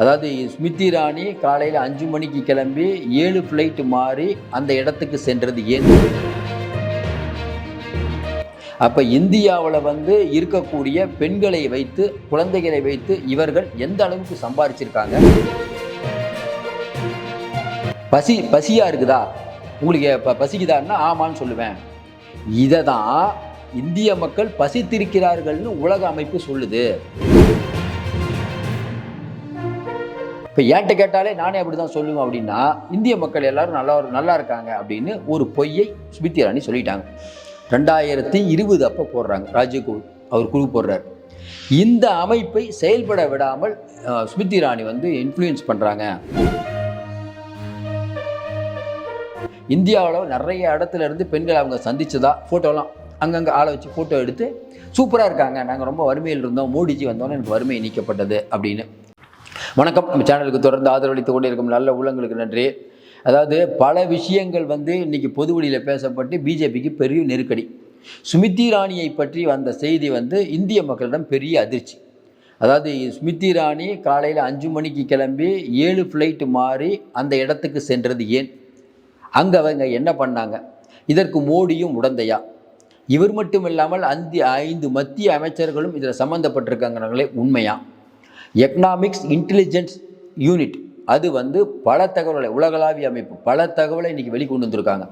அதாவது ஸ்மிருதி இராணி காலையில் அஞ்சு மணிக்கு கிளம்பி ஏழு ஃப்ளைட்டு மாறி அந்த இடத்துக்கு சென்றது ஏன்? அப்போ இந்தியாவில் வந்து இருக்கக்கூடிய பெண்களை வைத்து குழந்தைகளை வைத்து இவர்கள் எந்த அளவுக்கு சம்பாரிச்சிருக்காங்க? பசி பசியாக இருக்குதா? உங்களுக்கு இப்போ பசிக்குதான்னா ஆமான்னு சொல்லுவேன். இதை தான் இந்திய மக்கள் பசித்திருக்கிறார்கள்னு உலக அமைப்பு சொல்லுது. இப்போ ஏன்ட்ட கேட்டாலே நானே அப்படி தான் சொல்லுவேன் அப்படின்னா இந்திய மக்கள் எல்லாரும் நல்லா நல்லா இருக்காங்க அப்படின்னு ஒரு பொய்யை ஸ்மிருதி இராணி சொல்லிட்டாங்க. ரெண்டாயிரத்தி இருபது அப்போ போடுறாங்க ராஜீவ் குழு அவர் குழு போடுறார். இந்த அமைப்பை செயல்பட விடாமல் ஸ்மிருதி இராணி வந்து இன்ஃப்ளூயன்ஸ் பண்ணுறாங்க இந்தியாவில் நிறைய இடத்துல இருந்து பெண்கள் அவங்க சந்திச்சதா ஃபோட்டோலாம் அங்கங்கே ஆளை வச்சு ஃபோட்டோ எடுத்து சூப்பராக இருக்காங்க. நாங்கள் ரொம்ப வறுமையில் இருந்தோம் மோடிஜி வந்தோன்னே எனக்கு வறுமை நீக்கப்பட்டது அப்படின்னு. வணக்கம். நம்ம சேனலுக்கு தொடர்ந்து ஆதரவளித்து கொண்டிருக்கும் நல்ல உள்ளங்களுக்கு நன்றி. அதாவது பல விஷயங்கள் வந்து இன்னைக்கு பொதுவெளியில் பேசப்பட்டு பிஜேபிக்கு பெரிய நெருக்கடி. சுமித்தி ராணியை பற்றி வந்த செய்தி வந்து இந்திய மக்களிடம் பெரிய அதிர்ச்சி. அதாவது ஸ்மிருதி ராணி காலையில் அஞ்சு மணிக்கு கிளம்பி ஏழு ஃப்ளைட்டு மாறி அந்த இடத்துக்கு சென்றது ஏன்? அங்கே அவங்க என்ன பண்ணாங்க? இதற்கு மோடியும் உடந்தையா? இவர் மட்டும் இல்லாமல் அந்த ஐந்து மத்திய அமைச்சர்களும் இதில் சம்மந்தப்பட்டிருக்காங்கிறாங்களே உண்மையாக எக்கனாமிக்ஸ் இன்டெலிஜென்ஸ் யூனிட் அது வந்து பல தகவல்களை உலகளாவிய அமைப்பு பல தகவலை இன்றைக்கி வெளிக்கொண்டு வந்திருக்காங்க.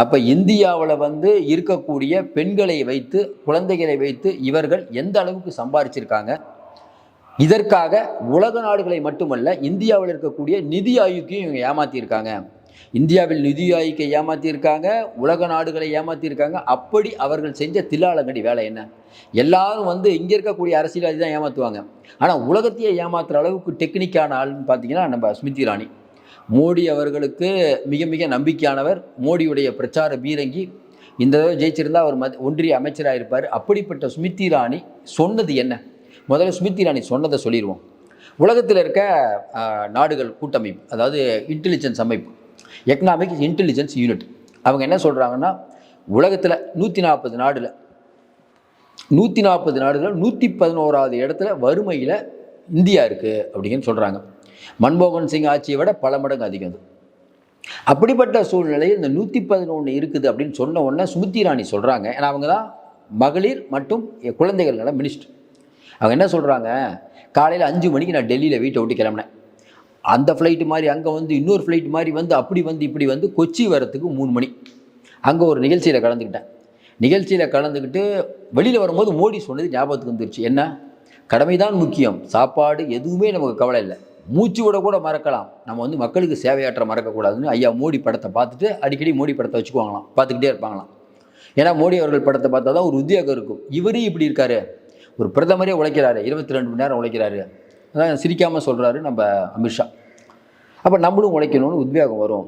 அப்போ இந்தியாவில் வந்து இருக்கக்கூடிய பெண்களை வைத்து குழந்தைகளை வைத்து இவர்கள் எந்த அளவுக்கு சம்பாரிச்சிருக்காங்க? இதற்காக உலக நாடுகளை மட்டுமல்ல இந்தியாவில் இருக்கக்கூடிய நிதி ஆயுக்கையும் இவங்க ஏமாற்றியிருக்காங்க இந்தியாவில் நிதி ஆயுக்கை ஏமாற்றியிருக்காங்க உலக நாடுகளை ஏமாற்றியிருக்காங்க அப்படி அவர்கள் செஞ்ச தில்லாலங்கடி வேலை என்ன? எல்லாரும் வந்து இங்கே இருக்கக்கூடிய அரசியல்வாதி தான் ஏமாற்றுவாங்க ஆனால் உலகத்தையே ஏமாத்துகிற அளவுக்கு டெக்னிக்கான ஆள்னு பார்த்தீங்கன்னா நம்ம ஸ்மிருதி இராணி மோடி அவர்களுக்கு மிக மிக நம்பிக்கையானவர். மோடியுடைய பிரச்சார பீரங்கி. இந்த தடவை ஜெயிச்சிருந்தா அவர் மத் ஒன்றிய அமைச்சராக இருப்பார். அப்படிப்பட்ட ஸ்மிருதி இராணி சொன்னது என்ன? முதல்ல ஸ்மிருதி இராணி சொன்னதை சொல்லிடுவோம் உலகத்தில் இருக்க நாடுகள் கூட்டமைப்பு அதாவது இன்டெலிஜென்ஸ் அமைப்பு எக்கனாமிக் இன்டெலிஜென்ஸ் யூனிட் அவங்க என்ன சொல்கிறாங்கன்னா உலகத்தில் நூற்றி நாற்பது நாடில் நூற்றி நாற்பது நாடுகளில் நூற்றி பதினோராவது இடத்துல வறுமையில் இந்தியா இருக்குது அப்படின்னு சொல்கிறாங்க மன்மோகன் சிங் ஆட்சியை விட பல மடங்கு அதிகம் அது. அப்படிப்பட்ட சூழ்நிலையில் இந்த நூற்றி பதினொன்று இருக்குது அப்படின்னு சொன்ன உடனே சுமித்தி ராணி சொல்கிறாங்க ஏன்னா அவங்க தான் மகளிர் மற்றும் குழந்தைகள் நல மினிஸ்டர். அவங்க என்ன சொல்கிறாங்க காலையில் அஞ்சு மணிக்கு நான் டெல்லியில் வீட்டை விட்டு கிளம்பினேன். அந்த ஃப்ளைட்டு மாதிரி அங்கே வந்து இன்னொரு ஃப்ளைட் மாதிரி வந்து அப்படி வந்து இப்படி வந்து கொச்சி வரத்துக்கு மூணு மணி. அங்கே ஒரு நிகழ்ச்சியில் கலந்துக்கிட்டேன். நிகழ்ச்சியில் கலந்துக்கிட்டு வெளியில் வரும்போது மோடி சொன்னது ஞாபகத்துக்கு வந்துருச்சு. என்ன? கடமைதான் முக்கியம். சாப்பாடு எதுவுமே நமக்கு கவலை இல்லை. மூச்சு விட கூட மறக்கலாம். நம்ம வந்து மக்களுக்கு சேவையாற்ற மறக்கக்கூடாதுன்னு ஐயா மோடி படத்தை பார்த்துட்டு அடிக்கடி மோடி படத்தை வச்சுக்குவாங்களாம். பார்த்துக்கிட்டே இருப்பாங்களாம். ஏன்னா மோடி அவர்கள் படத்தை பார்த்தா தான் ஒரு உத்தியோகம் இருக்கும். இவரே இப்படி இருக்காரு. ஒரு பிரதமரே உழைக்கிறாரு. இருபத்தி ரெண்டு மணி நேரம் உழைக்கிறாரு. சிரிக்காமல் சொல்கிறாரு நம்ம அமித்ஷா அப்போ நம்மளும் உழைக்கணும்னு உத்வேகம் வரும்.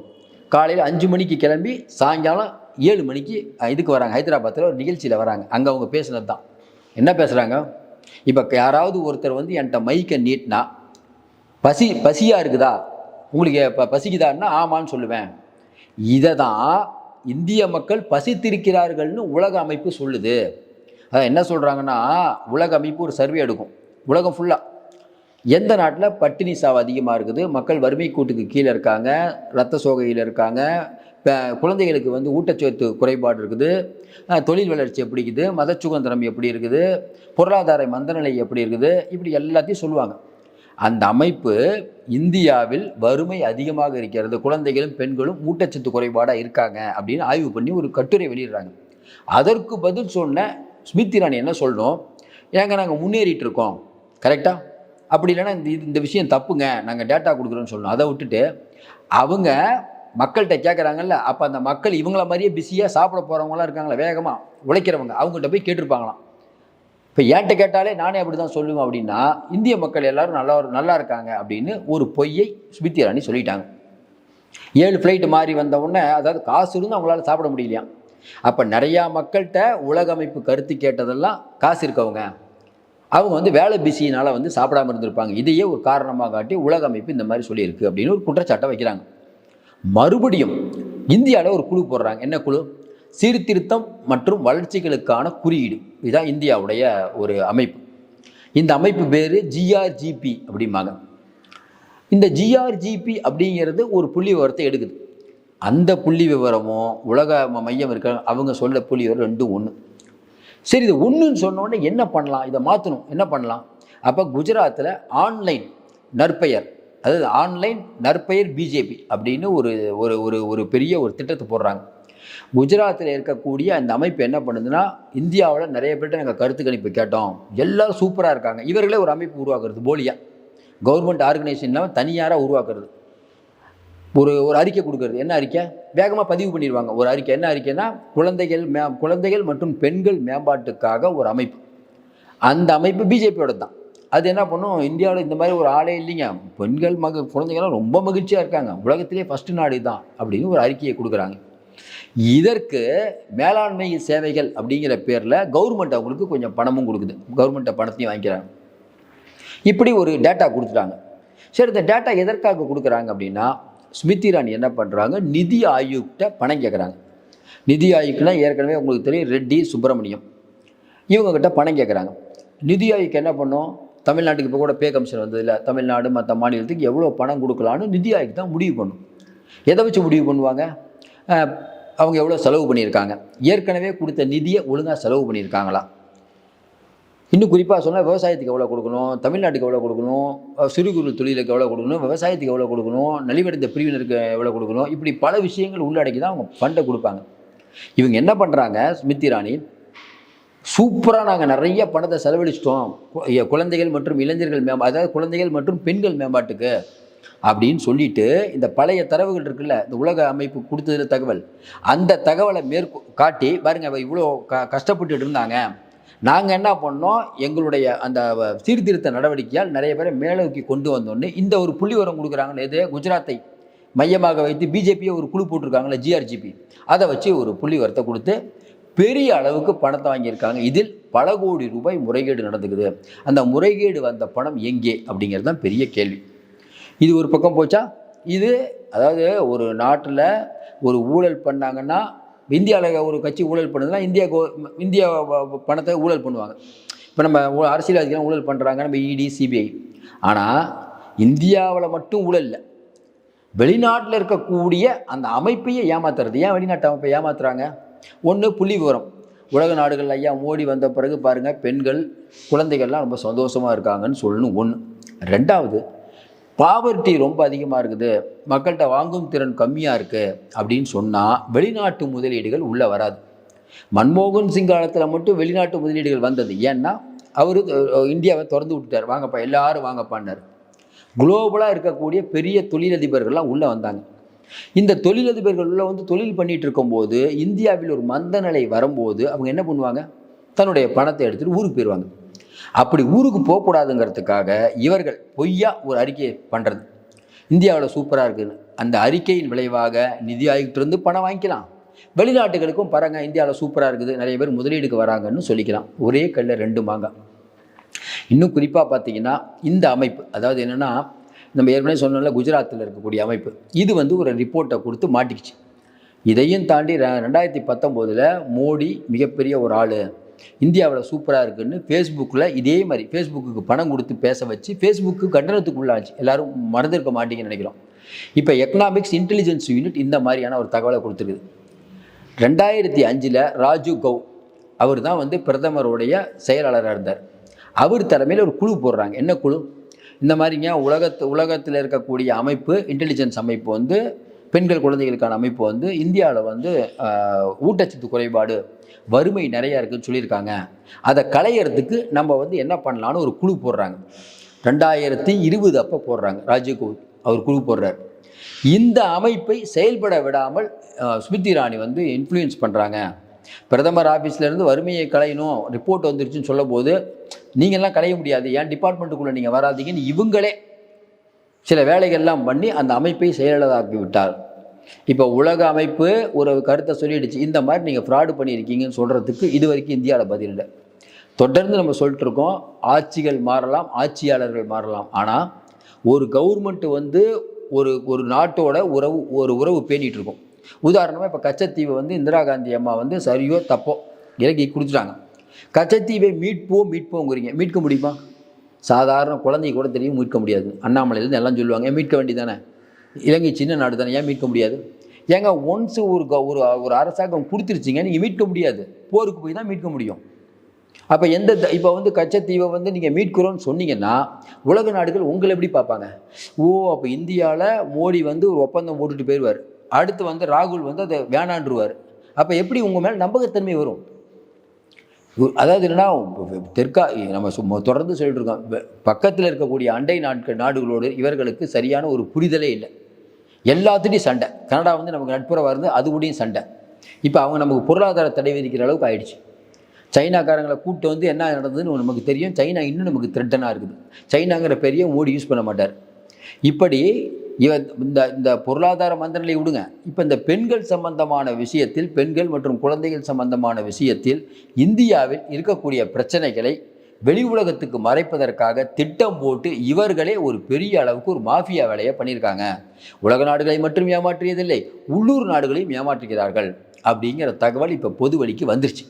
காலையில் அஞ்சு மணிக்கு கிளம்பி சாயங்காலம் ஏழு மணிக்கு இதுக்கு வராங்க. ஹைதராபாத்தில் ஒரு நிகழ்ச்சியில் வராங்க. அங்கே அவங்க பேசுனது தான் என்ன பேசுகிறாங்க இப்போ யாராவது ஒருத்தர் வந்து என்கிட்ட மைக்கை நீட்டினா பசி பசியாக இருக்குதா? உங்களுக்கு இப்போ பசிக்குதான்னா ஆமான்னு சொல்லுவேன். இதை தான் இந்திய மக்கள் பசித்திருக்கிறார்கள்னு உலக அமைப்பு சொல்லுது. அதான் என்ன சொல்கிறாங்கன்னா உலக அமைப்பு ஒரு சர்வே எடுக்கும். உலகம் ஃபுல்லாக எந்த நாட்டில் பட்டினி சாவு அதிகமாக இருக்குது? மக்கள் வறுமை கூட்டுக்கு கீழே இருக்காங்க ரத்த சோகையில் இருக்காங்க இப்போ குழந்தைகளுக்கு வந்து ஊட்டச்சத்து குறைபாடு இருக்குது தொழில் வளர்ச்சி எப்படி இருக்குது மத சுதந்திரம் எப்படி இருக்குது பொருளாதார மந்தநிலை எப்படி இருக்குது இப்படி எல்லாத்தையும் சொல்லுவாங்க. அந்த அமைப்பு இந்தியாவில் வறுமை அதிகமாக இருக்கிறது. குழந்தைகளும் பெண்களும் ஊட்டச்சத்து குறைபாடாக இருக்காங்க அப்படின்னு ஆய்வு பண்ணி ஒரு கட்டுரை வெளியிடுறாங்க. அதற்கு பதில் சொன்ன ஸ்மிருதி இராணி என்ன சொல்லணும் ஏங்க நாங்கள் முன்னேறிட்டு இருக்கோம். கரெக்டாக அப்படி இல்லைன்னா இந்த இது- இந்த விஷயம் தப்புங்க. நாங்கள் டேட்டா கொடுக்குறோன்னு சொல்லணும். அதை விட்டுட்டு அவங்க மக்கள்கிட்ட கேட்குறாங்கல்ல அப்போ அந்த மக்கள் இவங்கள மாதிரியே பிஸியாக சாப்பிட போகிறவங்களாம் இருக்காங்களா வேகமாக உழைக்கிறவங்க. அவங்ககிட்ட போய் கேட்டிருப்பாங்களாம். இப்போ ஏன்ட்ட கேட்டாலே நானே அப்படி தான் சொல்லுவேன் அப்படின்னா இந்திய மக்கள் எல்லாரும் நல்லா நல்லா இருக்காங்க அப்படின்னு ஒரு பொய்யை ஸ்மிருதி ராணி சொல்லிட்டாங்க. ஏழு ஃப்ளைட்டு மாறி வந்த உடனே அதாவது காசு இருந்து அவங்களால சாப்பிட முடியலையாம். அப்போ நிறையா மக்கள்கிட்ட உலக அமைப்பு கருத்து கேட்டதெல்லாம் காசு இருக்கவங்க. அவங்க வந்து வேலை பிஸியினால் வந்து சாப்பிடாம இருந்திருப்பாங்க. இதையே ஒரு காரணமாக காட்டி உலக அமைப்பு இந்த மாதிரி சொல்லியிருக்கு அப்படின்னு ஒரு குற்றச்சாட்டை வைக்கிறாங்க. மறுபடியும் இந்தியாவில் ஒரு குழு போடுறாங்க. என்ன குழு? சீர்திருத்தம் மற்றும் வளர்ச்சிகளுக்கான குறியீடு. இதுதான் இந்தியாவுடைய ஒரு அமைப்பு. இந்த அமைப்பு பேர் ஜிஆர்ஜிபி அப்படிம்பாங்க. இந்த ஜிஆர்ஜிபி அப்படிங்கிறது ஒரு புள்ளி விவரத்தை எடுக்குது. அந்த புள்ளி விவரமும் உலக மையம் இருக்க அவங்க சொல்ல புள்ளி விவரம் ரெண்டும் ஒன்று சரி இது ஒன்றுன்னு சொன்னோடனே என்ன பண்ணலாம்? இதை மாற்றணும் என்ன பண்ணலாம்? அப்போ குஜராத்தில் ஆன்லைன் நற்பெயர் அதாவது ஆன்லைன் நற்பெயர் பிஜேபி அப்படின்னு ஒரு ஒரு ஒரு ஒரு பெரிய ஒரு திட்டத்தை போடுறாங்க. குஜராத்தில் இருக்கக்கூடிய அந்த அமைப்பு என்ன பண்ணுதுன்னா இந்தியாவில் நிறைய பேர்கிட்ட நாங்கள் கருத்து கணிப்பு கேட்டோம். எல்லாரும் சூப்பராக இருக்காங்க. இவர்களே ஒரு அமைப்பு உருவாக்குறது போலியா. கவர்மெண்ட் ஆர்கனைசேஷன் இல்லாமல் தனியாராக உருவாக்குறது. ஒரு ஒரு அறிக்கை கொடுக்குறது. என்ன அறிக்கை? வேகமாக பதிவு பண்ணிடுவாங்க. ஒரு அறிக்கை. என்ன அறிக்கைன்னா குழந்தைகள் மே குழந்தைகள் மற்றும் பெண்கள் மேம்பாட்டுக்காக ஒரு அமைப்பு. அந்த அமைப்பு பிஜேபியோட தான் அது என்ன பண்ணும்? இந்தியாவில் இந்த மாதிரி ஒரு ஆளே இல்லைங்க. பெண்கள் மக குழந்தைகள்லாம் ரொம்ப மகிழ்ச்சியாக இருக்காங்க. உலகத்திலே ஃபஸ்ட்டு நாடு தான் அப்படின்னு ஒரு அறிக்கையை கொடுக்குறாங்க. இதற்கு மேலாண்மை சேவைகள் அப்படிங்கிற பேரில் கவர்மெண்ட் அவங்களுக்கு கொஞ்சம் பணமும் கொடுக்குது. கவர்மெண்ட்டை பணத்தையும் வாங்கிக்கிறாங்க. இப்படி ஒரு டேட்டா கொடுத்துட்டாங்க. சரி இந்த டேட்டா எதற்காக கொடுக்குறாங்க அப்படின்னா ஸ்மிருதி இரானி என்ன பண்ணுறாங்க நிதி ஆயுக்கிட்ட பணம் கேட்குறாங்க நிதி ஆயுக்னா ஏற்கனவே உங்களுக்கு தெரியும் ரெட்டி சுப்பிரமணியம். இவங்கக்கிட்ட பணம் கேட்குறாங்க நிதி ஆயுக் என்ன பண்ணும்? தமிழ்நாட்டுக்கு இப்போ கூட பே கமிஷன் வந்ததில்ல தமிழ்நாடு மற்ற மாநிலத்துக்கு எவ்வளோ பணம் கொடுக்கலான்னு நிதி ஆயுக் தான் முடிவு பண்ணும். எதை வச்சு முடிவு பண்ணுவாங்க? அவங்க எவ்வளோ செலவு பண்ணியிருக்காங்க. ஏற்கனவே கொடுத்த நிதியை ஒழுங்காக செலவு பண்ணியிருக்காங்களா? இன்னும் குறிப்பாக சொன்னால் விவசாயத்துக்கு எவ்வளோ கொடுக்கணும் தமிழ்நாட்டுக்கு எவ்வளோ கொடுக்கணும் சிறு குறு தொழிலுக்கு எவ்வளோ கொடுக்கணும் விவசாயத்துக்கு எவ்வளோ கொடுக்கணும் நலிவடைந்த பிரிவினருக்கு எவ்வளோ கொடுக்கணும் இப்படி பல விஷயங்கள் உள்ளடக்கி தான் அவங்க ஃபண்டை கொடுப்பாங்க. இவங்க என்ன பண்ணுறாங்க ஸ்மிருதி ராணி சூப்பராக நாங்கள் நிறைய பணத்தை செலவழிச்சிட்டோம். குழந்தைகள் மற்றும் இளைஞர்கள் மேம்பா அதாவது குழந்தைகள் மற்றும் பெண்கள் மேம்பாட்டுக்கு அப்படின்னு சொல்லிட்டு இந்த பழைய தரவுகள் இருக்குல்ல இந்த உலக அமைப்பு கொடுத்ததுல தகவல். அந்த தகவலை மேற்கொ காட்டி பாருங்க இவ்வளோ க கஷ்டப்பட்டுட்டு இருந்தாங்க. நாங்கள் என்ன பண்ணோம்? எங்களுடைய அந்த வ- சீர்திருத்த நடவடிக்கையால் நிறைய பேரை மேலோக்கி கொண்டு வந்தோன்னு இந்த ஒரு புள்ளி உரம் கொடுக்குறாங்கன்னு எது? குஜராத்தை மையமாக வைத்து பிஜேபியை ஒரு குழு போட்டிருக்காங்களே ஜிஆர்ஜிபி அதை வச்சு ஒரு புள்ளி உரத்தை கொடுத்து பெரிய அளவுக்கு பணத்தை வாங்கியிருக்காங்க. இதில் பல கோடி ரூபாய் முறைகேடு நடந்துக்குது. அந்த முறைகேடு வந்த பணம் எங்கே? அப்படிங்கிறது தான் பெரிய கேள்வி. இது ஒரு பக்கம் போச்சா? இது அதாவது ஒரு நாட்டில் ஒரு ஊழல் பண்ணாங்கன்னா இந்தியாவில் ஒரு கட்சி ஊழல் பண்ணுதுன்னா இந்தியா கோ இந்தியா பணத்தை ஊழல் பண்ணுவாங்க. இப்போ நம்ம ஊ- அரசியல்வாதிகள் ஊழல் பண்ணுறாங்க நம்ம இடி சிபிஐ ஆனால் இந்தியாவில் மட்டும் ஊழல் இல்லை. வெளிநாட்டில் இருக்கக்கூடிய அந்த அமைப்பையே ஏமாத்துறது. ஏன் வெளிநாட்டு அமைப்பை ஏமாத்துறாங்க? ஒன்று புள்ளி விவரம். உலக நாடுகள் ஐயா மோடி வந்த பிறகு பாருங்கள் பெண்கள் குழந்தைகள்லாம் ரொம்ப சந்தோஷமாக இருக்காங்கன்னு சொல்லணும். ஒன்று ரெண்டாவது பாவர்ட்டி ரொம்ப அதிகமாக இருக்குது. மக்கள்கிட்ட வாங்கும் திறன் கம்மியாக இருக்குது அப்படின்னு சொன்னால் வெளிநாட்டு முதலீடுகள் உள்ளே வராது. மன்மோகன் சிங் காலத்தில் மட்டும் வெளிநாட்டு முதலீடுகள் வந்தது. ஏன்னா அவர் இந்தியாவை திறந்து விட்டுட்டார். வாங்கப்பா எல்லாரும் வாங்கப்பான்னார் குளோபலாக இருக்கக்கூடிய பெரிய தொழிலதிபர்கள்லாம் உள்ளே வந்தாங்க. இந்த தொழிலதிபர்கள் உள்ள வந்து தொழில் பண்ணிட்டு இருக்கும்போது இந்தியாவில் ஒரு மந்த நிலை வரும்போது அவங்க என்ன பண்ணுவாங்க? தன்னுடைய பணத்தை எடுத்துகிட்டு ஊருக்கு போயிடுவாங்க அப்படி ஊருக்கு போகக்கூடாதுங்கிறதுக்காக இவர்கள் பொய்யா ஒரு அறிக்கையை பண்ணுறது இந்தியாவில் சூப்பராக இருக்குதுன்னு அந்த அறிக்கையின் விளைவாக நிதி ஆயுக்திருந்து பணம் வாங்கிக்கலாம். வெளிநாட்டுகளுக்கும் பாருங்க இந்தியாவில் சூப்பராக இருக்குது. நிறைய பேர் முதலீடுக்கு வராங்கன்னு சொல்லிக்கலாம். ஒரே கல்லில் ரெண்டு மாங்க. இன்னும் குறிப்பாக பார்த்தீங்கன்னா இந்த அமைப்பு அதாவது என்னென்னா நம்ம ஏற்கனவே சொன்னோம்ல குஜராத்தில் இருக்கக்கூடிய அமைப்பு. இது வந்து ஒரு ரிப்போர்ட்டை கொடுத்து மாட்டிக்கிச்சு. இதையும் தாண்டி ரெண்டாயிரத்தி பத்தொம்போதில் மோடி மிகப்பெரிய ஒரு ஆள். இந்தியாவில் சூப்பராக இருக்குன்னு ஃபேஸ்புக்கில் இதே மாதிரி ஃபேஸ்புக்கு பணம் கொடுத்து பேச வச்சு ஃபேஸ்புக்கு கண்டனத்துக்கு உள்ளாச்சு எல்லாரும் மறந்துருக்க மாட்டீங்கன்னு நினைக்கிறோம். இப்போ எக்கனாமிக்ஸ் இன்டெலிஜென்ஸ் யூனிட் இந்த மாதிரியான ஒரு தகவலை கொடுத்துருக்குது. ரெண்டாயிரத்தி அஞ்சில் ராஜு கௌ அவர் தான் வந்து பிரதமருடைய செயலாளராக இருந்தார். அவர் தலைமையில் ஒரு குழு போடுறாங்க. என்ன குழு? இந்த மாதிரிங்க உலகத்து உலகத்தில் இருக்கக்கூடிய அமைப்பு இன்டெலிஜென்ஸ் அமைப்பு வந்து பெண்கள் குழந்தைகளுக்கான அமைப்பு வந்து இந்தியாவில் வந்து ஊட்டச்சத்து குறைபாடு வறுமை நிறையா இருக்குன்னு சொல்லியிருக்காங்க. அதை களையறதுக்கு நம்ம வந்து என்ன பண்ணலான்னு ஒரு குழு போடுறாங்க. ரெண்டாயிரத்தி இருபது அப்போ போடுறாங்க. ராஜீவ் அவர் குழு போடுறார். இந்த அமைப்பை செயல்பட விடாமல் ஸ்மிருதி இராணி வந்து இன்ஃப்ளூயன்ஸ் பண்ணுறாங்க பிரதமர் ஆஃபீஸ்லேருந்து வறுமையை களையணும் ரிப்போர்ட் வந்துருச்சுன்னு சொல்லும்போது நீங்கள்லாம் களைய முடியாது. ஏன் டிபார்ட்மெண்ட்டுக்குள்ளே நீங்கள் வராதீங்கன்னு இவங்களே சில வேலைகள்லாம் பண்ணி அந்த அமைப்பை செயலிழதாக்கி விட்டார் இப்போ உலக அமைப்பு ஒரு கருத்தை சொல்லிடுச்சு. இந்த மாதிரி நீங்கள் ஃப்ராடு பண்ணியிருக்கீங்கன்னு சொல்கிறதுக்கு இது வரைக்கும் இந்தியாவில் பதில் இல்லை. தொடர்ந்து நம்ம சொல்லிட்டு இருக்கோம். ஆட்சிகள் மாறலாம் ஆட்சியாளர்கள் மாறலாம். ஆனால் ஒரு கவர்மெண்ட் வந்து ஒரு ஒரு நாட்டோட உறவு ஒரு உறவு பேணிகிட்டு இருக்கும். உதாரணமாக இப்போ கச்சத்தீவை வந்து இந்திரா காந்தி அம்மா வந்து சரியோ தப்போ இறங்கி கொடுத்துட்டாங்க கச்சத்தீவை மீட்போம் மீட்போங்கிறீங்க. மீட்க முடியுமா? சாதாரண குழந்தை கூட தெரியும் மீட்க முடியாது. அண்ணாமலையிலேருந்து எல்லாம் சொல்லுவாங்க ஏன் மீட்க வேண்டியதானே? இலங்கை சின்ன நாடு தானே ஏன் மீட்க முடியாது? ஏங்க ஒன்ஸ் ஒரு க- ஒரு ஒரு அரசாங்கம் கொடுத்துருச்சிங்க நீங்கள் மீட்க முடியாது. போருக்கு போய் தான் மீட்க முடியும். அப்போ எந்த இப்போ வந்து கச்சத்தீவை வந்து நீங்கள் மீட்கிறோன்னு சொன்னீங்கன்னா உலக நாடுகள் உங்களை எப்படி பார்ப்பாங்க? ஓ அப்போ இந்தியாவில் மோடி வந்து ஒரு ஒப்பந்தம் போட்டுட்டு போயிடுவார் அடுத்து வந்து ராகுல் வந்து அதை வேணான்றுவார். அப்போ எப்படி உங்கள் மேலே நம்பகத்தன்மை வரும்? அதாவது என்னன்னா தெற்கா நம்ம சும்மா தொடர்ந்து சொல்லிட்டு இருக்கோம். பக்கத்தில் இருக்கக்கூடிய அண்டை நாட்கள் நாடுகளோடு இவர்களுக்கு சரியான ஒரு புரிதலே இல்லை. எல்லாத்துட்டையும் சண்டை. கனடா வந்து நமக்கு நட்புறவாக இருந்து அது கூடயும் சண்டை. இப்போ அவங்க நமக்கு பொருளாதார தடை விதிக்கிற அளவுக்கு ஆயிடுச்சு. சைனாக்காரங்களை கூப்பிட்டு வந்து என்ன நடந்ததுன்னு நமக்கு தெரியும். சைனா இன்னும் நமக்கு த்ரெட்டனாக இருக்குது. சைனாங்கிற பெரிய மோடி யூஸ் பண்ண மாட்டார். இப்படி இவ இந்த இந்த பொருளாதார மந்திரங்களை விடுங்க. இப்போ இந்த பெண்கள் சம்பந்தமான விஷயத்தில் பெண்கள் மற்றும் குழந்தைகள் சம்பந்தமான விஷயத்தில் இந்தியாவில் இருக்கக்கூடிய பிரச்சனைகளை வெளி உலகத்துக்கு மறைப்பதற்காக திட்டம் போட்டு இவர்களே ஒரு பெரிய அளவுக்கு ஒரு மாஃபியா வேலையை பண்ணியிருக்காங்க. உலக நாடுகளை மட்டும் ஏமாற்றியதில்லை உள்ளூர் நாடுகளையும் ஏமாற்றுகிறார்கள் அப்படிங்கிற தகவல் இப்போ பொது வழிக்கு வந்துருச்சு.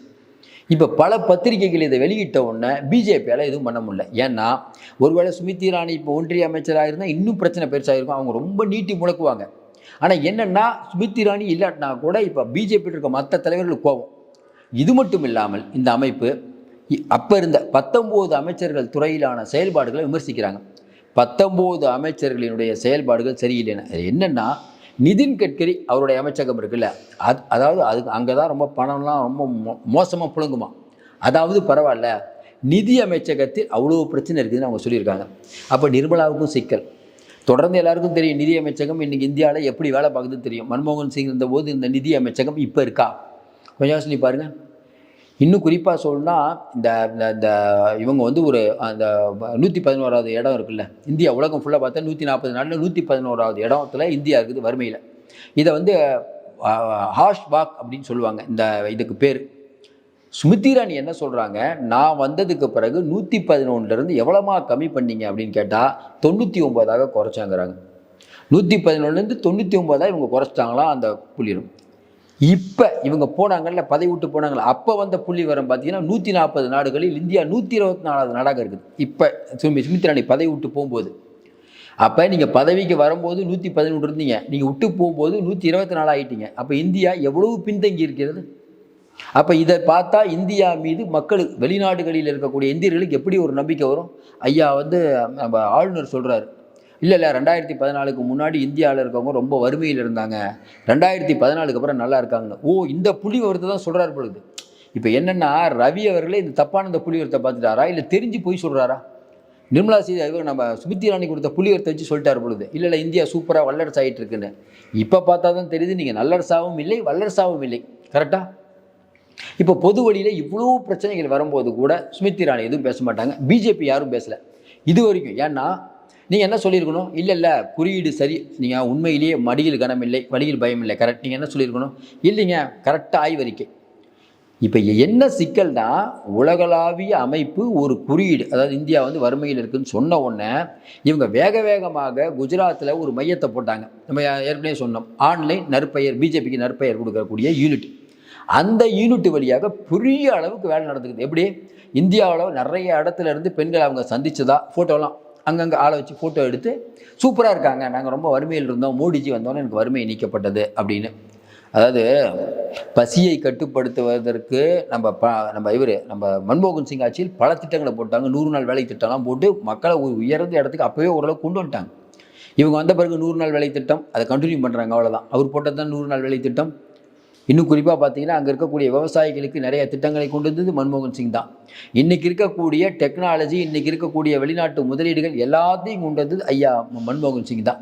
இப்போ பல பத்திரிகைகள் இதை வெளியிட்ட உடனே பிஜேபியால் எதுவும் பண்ண முடியல. ஏன்னா ஒருவேளை சுமித்தி ராணி இப்போ ஒன்றிய அமைச்சராக இருந்தால் இன்னும் பிரச்சனை பெருசாக இருக்கும். அவங்க ரொம்ப நீட்டி முழக்குவாங்க. ஆனால் என்னென்னா சுமித்தி ராணி இல்லாட்டினா கூட இப்போ பிஜேபி இருக்க மற்ற தலைவர்களுக்கு கோபம். இது மட்டும் இல்லாமல் இந்த அமைப்பு அப்போ இருந்த பத்தொம்போது அமைச்சர்கள் துறையிலான செயல்பாடுகளை விமர்சிக்கிறாங்க. பத்தொம்போது அமைச்சர்களினுடைய செயல்பாடுகள் சரியில்லைன்னு. அது என்னென்னா நிதின் கட்கரி அவருடைய அமைச்சகம் இருக்குல்ல. அது அதாவது அதுக்கு அங்கே தான் ரொம்ப பணம்லாம் ரொம்ப மோ மோசமாக புழுங்குமா. அதாவது பரவாயில்ல நிதி அமைச்சகத்தில் அவ்வளோ பிரச்சனை இருக்குதுன்னு அவங்க சொல்லியிருக்காங்க. அப்போ நிர்மலாவுக்கும் சிக்கல். தொடர்ந்து எல்லாருக்கும் தெரியும் நிதி அமைச்சகம் இன்றைக்கி இந்தியாவில் எப்படி வேலை பார்க்குதுன்னு தெரியும். மன்மோகன் சிங் இருந்தபோது இந்த நிதி அமைச்சகம் இப்போ இருக்கா? கொஞ்சம் சொல்லி பாருங்கள் இன்னும் குறிப்பாக சொல்லணும்னா இந்த இந்த- இந்த இவங்க வந்து ஒரு அந்த நூற்றி பதினோராவது இடம் இருக்குல்ல இந்தியா உலகம் ஃபுல்லாக பார்த்தா நூற்றி நாற்பது நாளில் நூற்றி பதினோராவது இடத்துல இந்தியா இருக்குது வறுமையில். இதை வந்து ஹாஷ் பாக் அப்படின்னு சொல்லுவாங்க இந்த இதுக்கு பேர். ஸ்மிருதி இரானி என்ன சொல்கிறாங்க நான் வந்ததுக்கு பிறகு நூற்றி பதினொன்றுலேருந்து எவ்வளோமா கம்மி பண்ணீங்க அப்படின்னு கேட்டால் தொண்ணூற்றி ஒம்பதாக குறைச்சாங்கிறாங்க. நூற்றி பதினொன்றுலேருந்து தொண்ணூற்றி ஒம்பதாக இவங்க குறைச்சிட்டாங்களாம் அந்த புள்ளிடும் இப்போ இவங்க போனாங்கல்ல பதவி விட்டு போனாங்கல்ல அப்போ வந்த புள்ளி வரம் பார்த்தீங்கன்னா நூற்றி நாற்பது நாடுகளில் இந்தியா நூற்றி இருபத்தி நாலாவது நாடாக இருக்குது. இப்போ சுமி சுமித் இரானி பதவி விட்டு போகும்போது. அப்போ நீங்கள் பதவிக்கு வரும்போது நூற்றி பதினொன்று இருந்தீங்க. நீங்கள் விட்டு போகும்போது நூற்றி இருபத்தி நாலு ஆகிட்டீங்க அப்போ இந்தியா எவ்வளவு பின்தங்கி இருக்கிறது? அப்போ இதை பார்த்தா இந்தியா மீது மக்களுக்கு வெளிநாடுகளில் இருக்கக்கூடிய இந்தியர்களுக்கு எப்படி ஒரு நம்பிக்கை வரும்? ஐயா வந்து நம்ம ஆளுநர் சொல்கிறாரு இல்லை இல்லை ரெண்டாயிரத்தி பதினாலுக்கு முன்னாடி இந்தியாவில் இருக்கவங்க ரொம்ப வறுமையில் இருந்தாங்க. ரெண்டாயிரத்தி பதினாலுக்கு அப்புறம் நல்லா இருக்காங்கன்னு. ஓ இந்த புள்ளி விவரத்தை தான் சொல்கிறாரு பொழுது இப்போ என்னென்னா ரவி அவர்களே இந்த தப்பான இந்த புள்ளி விவரத்தை பார்த்துட்டாரா? இல்லை தெரிஞ்சு போய் சொல்கிறாரா நிர்மலா சீதாராமன் நம்ம சுமித்தி இரானி கொடுத்த புள்ளிவரத்தை வச்சு சொல்லிட்டார் பொழுது இல்லை இல்லை இந்தியா சூப்பராக வல்லரசு ஆகிட்டு இருக்குன்னு. இப்போ பார்த்தா தான் தெரியுது நீங்கள் நல்லரசாகவும் இல்லை வல்லரசாகவும் இல்லை. கரெக்டாக இப்போ பொது வழியில் இவ்வளோ பிரச்சனைகள் வரும்போது கூட சுமித்தி இரானி எதுவும் பேச மாட்டாங்க. பிஜேபி யாரும் பேசலை. இது வரைக்கும். ஏன்னா நீங்கள் என்ன சொல்லியிருக்கணும்? இல்லை இல்லை குறியீடு சரி. நீங்கள் உண்மையிலேயே மடியில் கனம் இல்லை வழியில் பயம் இல்லை கரெக்ட் நீங்கள் என்ன சொல்லியிருக்கணும்? இல்லைங்க கரெக்டாக ஆய்வறிக்கை. இப்போ என்ன சிக்கல்னா உலகளாவிய அமைப்பு ஒரு குறியீடு. அதாவது இந்தியா வந்து வறுமையில் இருக்குதுன்னு சொன்ன உடனே இவங்க வேக வேகமாக குஜராத்தில் ஒரு மையத்தை போட்டாங்க. நம்ம ஏற்கனவே சொன்னோம். ஆன்லைன் நற்பெயர் பிஜேபிக்கு நற்பெயர் கொடுக்கக்கூடிய யூனிட். அந்த யூனிட் வழியாக பெரிய அளவுக்கு வேலை நடந்துக்குது. எப்படி? இந்தியாவில் நிறைய இடத்துல இருந்து பெண்கள் அவங்க சந்தித்ததா ஃபோட்டோலாம் அங்கங்கே ஆளை வச்சு ஃபோட்டோ எடுத்து சூப்பராக இருக்காங்க. நாங்கள் ரொம்ப வறுமையில் இருந்தோம். மோடிஜி வந்தோன்னே எனக்கு வறுமை நீக்கப்பட்டது அப்படின்னு. அதாவது பசியை கட்டுப்படுத்துவதற்கு நம்ம ப நம்ம இவர் நம்ம மன்மோகன் சிங் ஆட்சியில் பல திட்டங்களை போட்டாங்க. நூறு நாள் வேலை திட்டம்லாம் போட்டு மக்களை உயர்ந்த இடத்துக்கு அப்போவே ஓரளவு கொண்டு வந்துட்டாங்க. இவங்க வந்த பிறகு நூறு நாள் வேலை திட்டம் அதை கண்டினியூ பண்ணுறாங்க அவ்வளோதான் அவர் போட்டது தான் நூறு நாள் வேலை திட்டம். இன்னும் குறிப்பாக பார்த்தீங்கன்னா அங்கே இருக்கக்கூடிய விவசாயிகளுக்கு நிறைய திட்டங்களை கொண்டு வந்தது மன்மோகன் சிங் தான். இன்றைக்கி இருக்கக்கூடிய டெக்னாலஜி இன்றைக்கி இருக்கக்கூடிய வெளிநாட்டு முதலீடுகள் எல்லாத்தையும் கொண்டு வந்தது ஐயா மன்மோகன் சிங் தான்.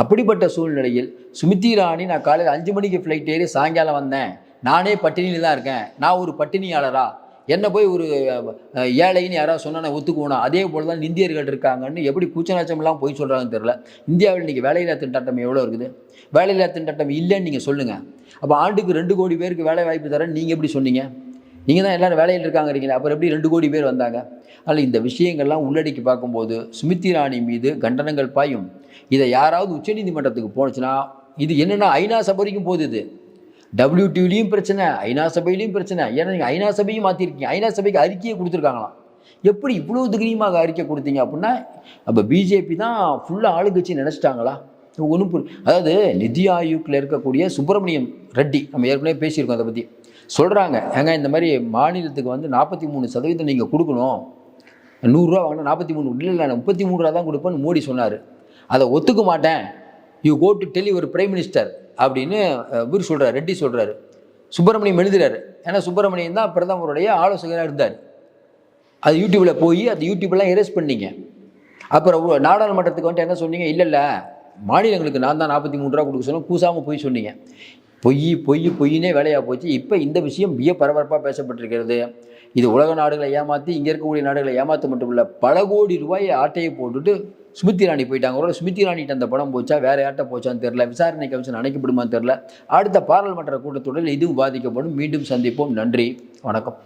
அப்படிப்பட்ட சூழ்நிலையில் சுமித்தி ராணி நான் காலையில் அஞ்சு மணிக்கு ஃப்ளைட் ஏறி சாயங்காலம் வந்தேன். நானே பட்டினியில் தான் இருக்கேன். நான் ஒரு பட்டினியாளரா? என்ன போய் ஒரு ஏழைன்னு யாராவது சொன்னா நான் ஒத்துக்குவோனா? அதே போல் தான் இந்தியர்கள் இருக்காங்கன்னு எப்படி கூச்சநாச்சம்லாம் போய் சொல்கிறாங்கன்னு தெரில இந்தியாவில் இன்றைக்கி வேலையில்லா திண்டாட்டம் எவ்வளோ இருக்குது? வேலையில்லா திண்டாட்டம் இல்லைன்னு நீங்கள் சொல்லுங்கள் அப்போ ஆண்டுக்கு ரெண்டு கோடி பேருக்கு வேலை வாய்ப்பு தரேன் நீங்கள் எப்படி சொன்னீங்க? நீங்கள் தான் எல்லோரும் வேலையில் இருக்காங்கிறீங்களே அப்புறம் எப்படி ரெண்டு கோடி பேர் வந்தாங்க? அதில் இந்த விஷயங்கள்லாம் உள்ளடக்கி பார்க்கும்போது சுமித்தி ராணி மீது கண்டனங்கள் பாயும். இதை யாராவது உச்சநீதிமன்றத்துக்கு போனுச்சுன்னா இது என்னென்னா ஐநா சபரிக்கும் வரைக்கும் போகுது இது. டபிள்யூடியூலையும் பிரச்சனை ஐநா சபையிலையும் பிரச்சனை. ஏன்னா நீங்கள் ஐநா சபையும் மாற்றிருக்கீங்க ஐநா சபைக்கு அறிக்கையை கொடுத்துருக்காங்களாம். எப்படி இவ்வளோ திகிரியமாக அறிக்கை கொடுத்தீங்க அப்படின்னா அப்போ பிஜேபி தான் ஃபுல்லாக ஆளுங்கட்சி நினச்சிட்டாங்களா? ஒன்றும் புரி அதாவது நிதி ஆயோக்கில் இருக்கக்கூடிய சுப்பிரமணியம் ரெட்டி நம்ம ஏற்கனவே பேசியிருக்கோம் அதை பற்றி சொல்கிறாங்க ஏங்க இந்த மாதிரி மாநிலத்துக்கு வந்து நாற்பத்தி மூணு சதவீதம் நீங்கள் கொடுக்கணும். நூறுரூவா வாங்கினா நாற்பத்தி மூணு இல்லை இல்லை நான் முப்பத்தி மூணு ரூபா தான் கொடுப்பேன்னு மோடி சொன்னார். அதை ஒத்துக்க மாட்டேன். You go to tell your prime minister அப்படின்னு இவர் சொல்கிறார் ரெட்டி சொல்கிறாரு சுப்பிரமணியம் எழுதுறாரு. ஏன்னா சுப்பிரமணியம் தான் பிரதமருடைய ஆலோசகராக இருந்தார். அது யூடியூப்பில் போய் அந்த யூடியூப்லாம் எரேஸ் பண்ணீங்க. அப்புறம் நாடாளுமன்றத்துக்கு வந்துட்டு என்ன சொன்னீங்க? இல்லை இல்லை. மாநிலங்களுக்கு நான் தான் நாற்பத்தி மூணு ரூபா கொடுக்க சொன்னேன். கூசாமல் போய் சொன்னீங்க. பொய் பொய் பொய்னே வேலையாக போச்சு. இப்போ இந்த விஷயம் மிக பரபரப்பாக பேசப்பட்டிருக்கிறது. இது உலக நாடுகளை ஏமாற்றி இங்கே இருக்கக்கூடிய நாடுகளை ஏமாற்ற மட்டும் இல்லை பல கோடி ரூபாயை ஆட்டையை போட்டுட்டு ஸ்மிருதி இராணி போயிட்டாங்க. ஒரு ஸ்மிருதி இராணிட்ட அந்த படம் போச்சா? வேற யார்கிட்ட போச்சான்னு தெரில விசாரணை கமிஷன் அணைக்கப்படுமான்னு தெரில அடுத்த பாராளுமன்ற கூட்டத்தொடரில் இதுவும் பாதிக்கப்படும் மீண்டும் சந்திப்போம். நன்றி. வணக்கம்.